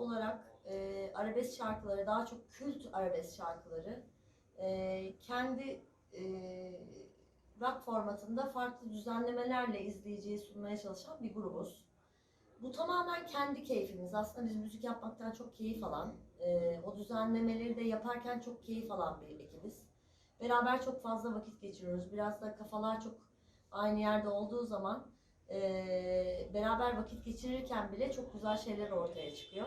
olarak e, arabesk şarkıları, daha çok kült arabesk şarkıları e, kendi e, rock formatında farklı düzenlemelerle izleyiciye sunmaya çalışan bir grubuz. Bu tamamen kendi keyfimiz. Aslında biz müzik yapmaktan çok keyif alan, e, o düzenlemeleri de yaparken çok keyif alan bir ekibiz. Beraber çok fazla vakit geçiriyoruz. Biraz da kafalar çok aynı yerde olduğu zaman e, beraber vakit geçirirken bile çok güzel şeyler ortaya çıkıyor.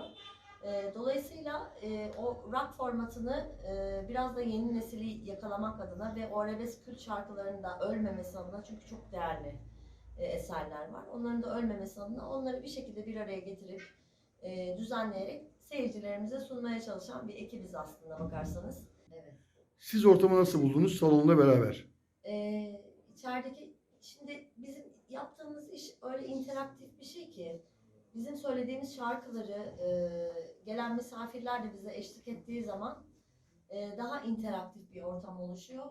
E, dolayısıyla e, o rock formatını e, biraz da yeni nesili yakalamak adına ve o arabesk kült şarkılarının da ölmemesi adına çünkü çok değerli e, eserler var. Onların da ölmemesi adına onları bir şekilde bir araya getirip e, düzenleyerek seyircilerimize sunmaya çalışan bir ekibiz aslında bakarsanız. Evet. Siz ortamı nasıl buldunuz salonda beraber? Ee, içerideki şimdi bizim yaptığımız iş öyle interaktif bir şey ki bizim söylediğimiz şarkıları e, gelen misafirler de bize eşlik ettiği zaman e, daha interaktif bir ortam oluşuyor.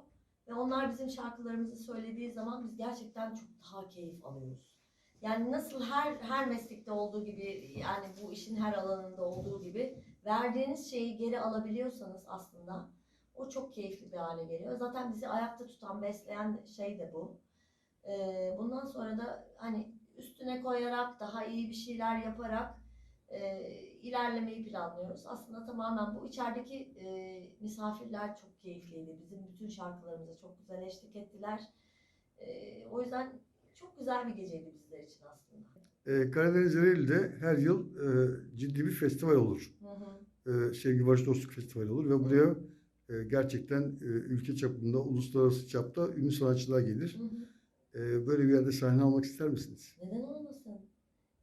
Ve onlar bizim şarkılarımızı söylediği zaman biz gerçekten çok daha keyif alıyoruz. Yani nasıl her her meslekte olduğu gibi yani bu işin her alanında olduğu gibi verdiğiniz şeyi geri alabiliyorsanız aslında o çok keyifli bir hale geliyor. Zaten bizi ayakta tutan, besleyen şey de bu. Ee, bundan sonra da hani üstüne koyarak, daha iyi bir şeyler yaparak e, ilerlemeyi planlıyoruz. Aslında tamamen bu içerideki e, misafirler çok keyifliydi. Bizim bütün şarkılarımıza çok güzel eşlik ettiler. E, o yüzden çok güzel bir geceydi bizler için aslında. Ee, Karadeniz Ereğli'de her yıl e, ciddi bir festival olur. Hı hı. E, Sevgi Barış Dostluk Festivali olur ve buraya e, gerçekten e, ülke çapında, uluslararası çapta ünlü sanatçılar gelir. Hı hı. E, böyle bir yerde sahne almak ister misiniz? Neden olmasın?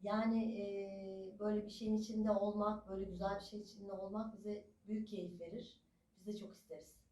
Yani e, böyle bir şeyin içinde olmak, böyle güzel bir şey içinde olmak bize büyük keyif verir. Biz de çok isteriz.